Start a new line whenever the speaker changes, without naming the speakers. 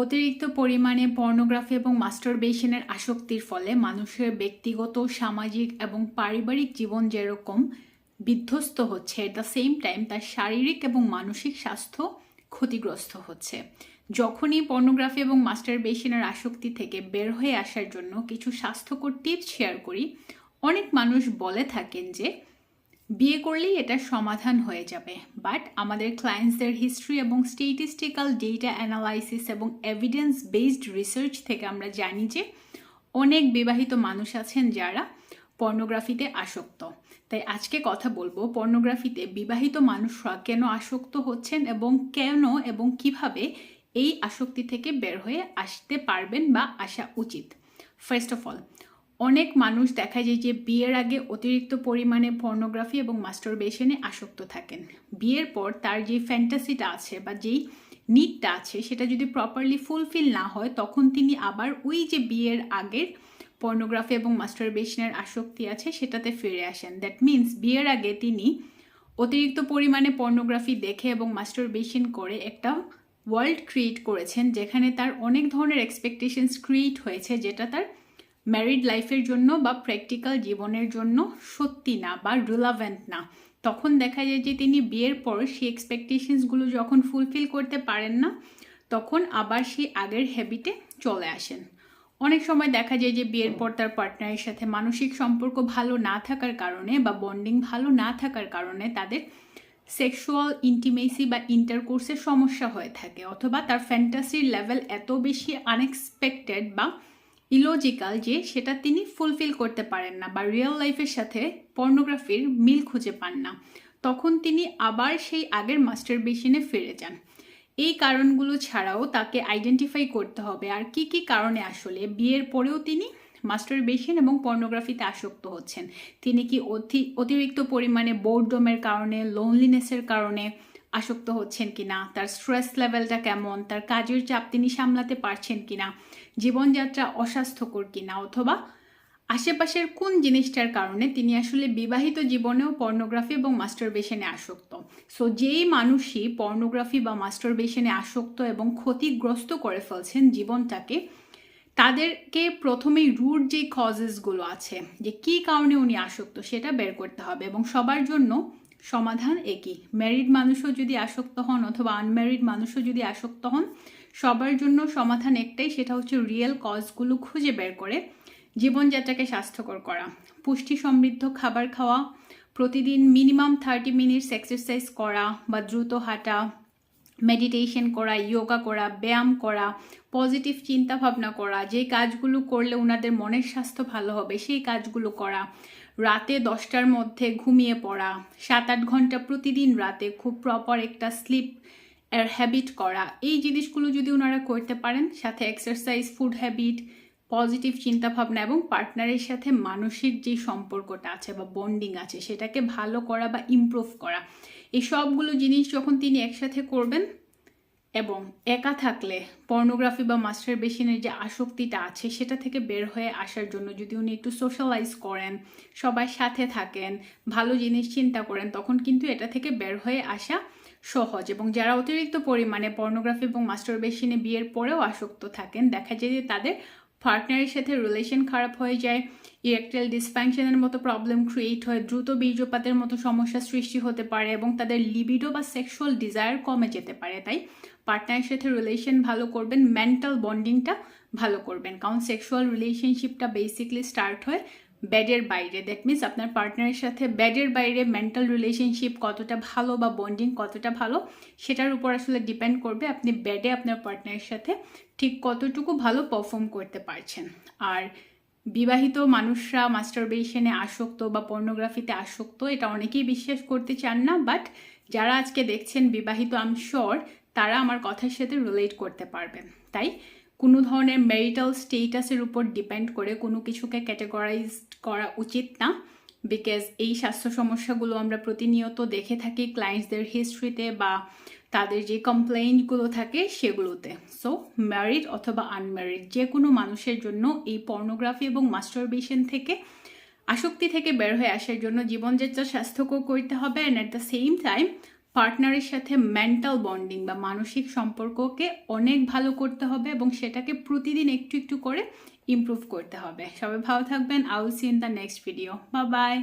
অতিরিক্ত পরিমাণে পর্নোগ্রাফি এবং মাস্টারবেশনের আসক্তির ফলে মানুষের ব্যক্তিগত, সামাজিক এবং পারিবারিক জীবন যেরকম বিধ্বস্ত হচ্ছে এট দ্য সেম টাইম তার শারীরিক এবং মানসিক স্বাস্থ্য ক্ষতিগ্রস্ত হচ্ছে। যখনই পর্নোগ্রাফি এবং মাস্টারবেশনের আসক্তি থেকে বের হয়ে আসার জন্য কিছু স্বাস্থ্যকর টিপস শেয়ার করি, অনেক মানুষ বলে থাকেন যে বিয়ে করলেই এটা সমাধান হয়ে যাবে। বাট আমাদের ক্লায়েন্টসদের হিস্ট্রি এবং স্টেটিস্টিক্যাল ডেটা অ্যানালাইসিস এবং এভিডেন্স বেসড রিসার্চ থেকে আমরা জানি যে অনেক বিবাহিত মানুষ আছেন যারা পর্নোগ্রাফিতে আসক্ত। তাই আজকে কথা বলব পর্নোগ্রাফিতে বিবাহিত মানুষরা কেন আসক্ত হচ্ছেন এবং কেন এবং কীভাবে এই আসক্তি থেকে বের হয়ে আসতে পারবেন বা আসা উচিত। ফার্স্ট অফ অল অনেক মানুষ দেখা যায় যে বিয়ের আগে অতিরিক্ত পরিমাণে পর্নোগ্রাফি এবং মাস্টারবেশনে আসক্ত থাকেন। বিয়ের পর তার যে ফ্যান্টাসিটা আছে বা যেই নিডটা আছে, সেটা যদি প্রপারলি ফুলফিল না হয়, তখন তিনি আবার ওই যে বিয়ের আগের পর্নোগ্রাফি এবং মাস্টারবেশনের আসক্তি আছে, সেটাতে ফিরে আসেন। দ্যাট মিন্স বিয়ের আগে তিনি অতিরিক্ত পরিমাণে পর্নোগ্রাফি দেখে এবং মাস্টারবেশন করে একটা ওয়ার্ল্ড ক্রিয়েট করেছেন, যেখানে তার অনেক ধরনের এক্সপেকটেশনস ক্রিয়েট হয়েছে, যেটা তার ম্যারিড লাইফের জন্য বা প্র্যাকটিক্যাল জীবনের জন্য সত্যি না বা রিলাভেন্ট না। তখন দেখা যায় যে তিনি বিয়ের পর সেই এক্সপেকটেশনসগুলো যখন ফুলফিল করতে পারেন না, তখন আবার সেই আগের হ্যাবিটে চলে আসেন। অনেক সময় দেখা যায় যে বিয়ের পর তার পার্টনারের সাথে মানসিক সম্পর্ক ভালো না থাকার কারণে বা বন্ডিং ভালো না থাকার কারণে তাদের সেক্সুয়াল ইন্টিমেসি বা ইন্টারকোর্সের সমস্যা হয়ে থাকে, অথবা তার ফ্যান্টাসির লেভেল এত বেশি আনএক্সপেক্টেড বা ইলজিক্যাল যে সেটা তিনি ফুলফিল করতে পারেন না বা রিয়েল লাইফের সাথে পর্নোগ্রাফির মিল খুঁজে পান না। তখন তিনি আবার সেই আগের মাস্টার বেশিনে ফিরে যান। এই কারণগুলো ছাড়াও তাকে আইডেন্টিফাই করতে হবে। আর কি কি কারণে আসলে? বিয়ের পরেও তিনি মাস্টারবেশন এবং পর্নোগ্রাফিতে আসক্ত হচ্ছেন। তিনি কি অতি, অতিরিক্ত পরিমাণে বোর্ডমের কারণে লোনলিনেসের কারণে আসক্ত হচ্ছেন কিনা? তার স্ট্রেস লেভেলটা কেমন? তার কাজের চাপ তিনি সামলাতে পারছেন কিনা? জীবনযাত্রা অস্বাস্থ্যকর কিনা? অথবা আশেপাশের কোন জিনিসটার কারণে তিনি আসলে বিবাহিত জীবনেও পর্নোগ্রাফি এবং মাস্টারবেশনে আসক্ত? সো যেই মানুষই পর্নোগ্রাফি বা মাস্টারবেশনে আসক্ত এবং ক্ষতিগ্রস্ত করে ফেলছেন জীবনটাকে, তাদেরকে প্রথমেই রুট যে কজেসগুলো আছে, যে কী কারণে উনি আসক্ত সেটা বের করতে হবে এবং সবার জন্য সমাধান একই। ম্যারিড মানুষও যদি আসক্ত হন অথবা আনম্যারিড মানুষও যদি আসক্ত হন, সবার জন্য সমাধান একটাই, সেটা হচ্ছে রিয়েল কজগুলো খুঁজে বের করে, জীবনযাত্রাকে স্বাস্থ্যকর করা। পুষ্টি সমৃদ্ধ খাবার খাওয়া, প্রতিদিন মিনিমাম থার্টি মিনিটস এক্সারসাইজ করা বা দ্রুত হাঁটা মেডিটেশন করা যোগা করা, ব্যায়াম করা পজিটিভ চিন্তা ভাবনা করা যে কাজগুলো করলে ওনাদের মনের স্বাস্থ্য ভালো হবে, সেই কাজগুলো করা। রাতে দশটার মধ্যে ঘুমিয়ে পড়া। সাত আট ঘণ্টা প্রতিদিন রাতে খুব প্রপার একটা স্লিপ এর হ্যাবিট করা। এই জিনিসগুলো যদি ওনারা করতে পারেন, সাথে এক্সারসাইজ ফুড হ্যাবিট পজিটিভ চিন্তাভাবনা এবং পার্টনারের সাথে মানসিক যে সম্পর্কটা আছে বা বন্ডিং আছে, সেটাকে ভালো করা বা ইমপ্রুভ করা। এই সবগুলো জিনিস যখন তিনি একসাথে করবেন এবং একা থাকলে পর্নোগ্রাফি বা মাস্টার বেশিনের যে আসক্তিটা আছে, সেটা থেকে বের হয়ে আসার জন্য যদি উনি একটু সোশ্যালাইজ করেন সবার সাথে থাকেন, ভালো জিনিস চিন্তা করেন, তখন কিন্তু এটা থেকে বের হয়ে আসা সহজ। এবং যারা অতিরিক্ত পরিমাণে পর্নোগ্রাফি এবং মাস্টার বেশিনে বিয়ের পরেও আসক্ত থাকেন, দেখা যায় যে তাদের পার্টনারের সাথে রিলেশন খারাপ হয়ে যায় ইরেকটাইল ডিসফাংশনের মতো প্রবলেম ক্রিয়েট হয়, দ্রুত বীর্যপাতের মতো সমস্যা সৃষ্টি হতে পারে এবং তাদের লিবিডো বা সেক্সুয়াল ডিজায়ার কমে যেতে পারে। তাই পার্টনারের সাথে রিলেশন ভালো করবেন মেন্টাল বন্ডিংটা ভালো করবেন। কারণ সেক্সুয়াল রিলেশনশিপটা বেসিকলি স্টার্ট হয় বেডের বাইরে। দ্যাট মিনস আপনার পার্টনারের সাথে বেডের বাইরে মেন্টাল রিলেশনশিপ কতটা ভালো বা বন্ডিং কতটা ভালো, সেটার উপর আসলে ডিপেন্ড করবে আপনি বেডে আপনার পার্টনারের সাথে ঠিক কতটুকু ভালো পারফর্ম করতে পারছেন। আর বিবাহিত মানুষরা মাস্টারবেশনে আসক্ত বা পর্নোগ্রাফিতে আসক্ত, এটা অনেকেই বিশ্বাস করতে চান না বাট যারা আজকে দেখছেন বিবাহিত আম শিওর তারা আমার কথার সাথে রিলেট করতে পারবেন। তাই কোনো ধরনের ম্যারিটাল স্টেটাসের উপর ডিপেন্ড করে কোনো কিছুকে ক্যাটেগরাইজ করা উচিত না। বিকজ এই স্বাস্থ্য সমস্যাগুলো আমরা প্রতিনিয়ত দেখে থাকি ক্লায়েন্টসদের হিস্ট্রিতে বা তাদের যে কমপ্লেইনগুলো থাকে সেগুলোতে। সো ম্যারিড অথবা আনম্যারিড যে কোনো মানুষের জন্য এই পর্নোগ্রাফি এবং মাস্টারবেশন থেকে আসক্তি থেকে বের হয়ে আসার জন্য জীবনযাত্রা স্বাস্থ্যকর করতে হবে। And at the same time পার্টনারের সাথে মেন্টাল বন্ডিং বা মানসিক সম্পর্ককে অনেক ভালো করতে হবে এবং সেটাকে প্রতিদিন একটু একটু করে ইমপ্রুভ করতে হবে। সবাই ভালো থাকবেন। I'll see in the next video bye bye